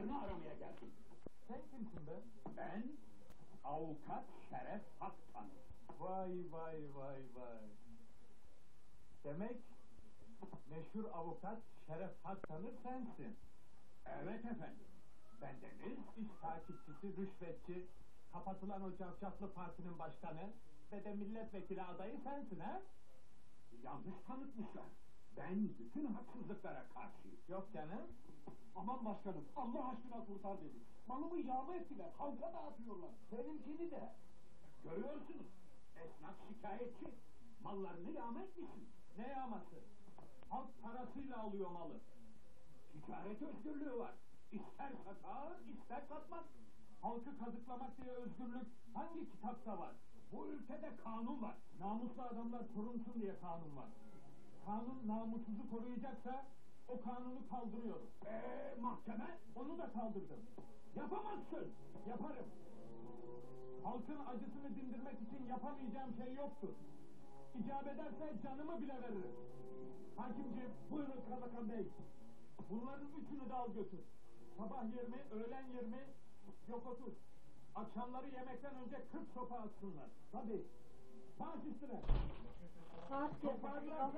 Mallarını aramaya geldim. Sen kimsin be? Ben avukat Şeref Haktan'ım. Vay vay vay vay. Demek meşhur avukat Şeref Haktanır sensin. Evet efendim. Bendeniz iş takipçisi, rüşvetçi, kapatılan o cafcaflı partinin başkanı ve de milletvekili adayı sensin ha? Yanlış tanıtmışlar. Ben bütün haksızlıklara karşıyım. Yok canım. Aman başkanım Allah aşkına kurtar beni. Malımı yağma ettiler. Halka dağıtıyorlar. Benimkini de. Görüyorsunuz. Esnaf şikayetçi. Mallarını yağma etmişsin. Ne yağması? Halk parasıyla alıyor malı. Ticaret özgürlüğü var. İster satar, ister satmaz. Halkı kazıklamak diye özgürlük hangi kitapta var? Bu ülkede kanun var. Namuslu adamlar korunsun diye kanun var. Kanun namussuzu koruyacaksa o kanunu kaldırıyorum. Eee mahkeme Onu da kaldırdım. yapamazsın. Yaparım. Halkın acısını dindirmek için yapamayacağım şey yoktur. İcap ederse canımı bile veririm. Hakimciğim, buyurun kaymakam bey. Bunların üçünü de al götür. Sabah 20, öğlen 20, yok 30. Akşamları yemekten önce 40 sopa atsınlar. Tabii. Baş üstüne. Saat Toparla.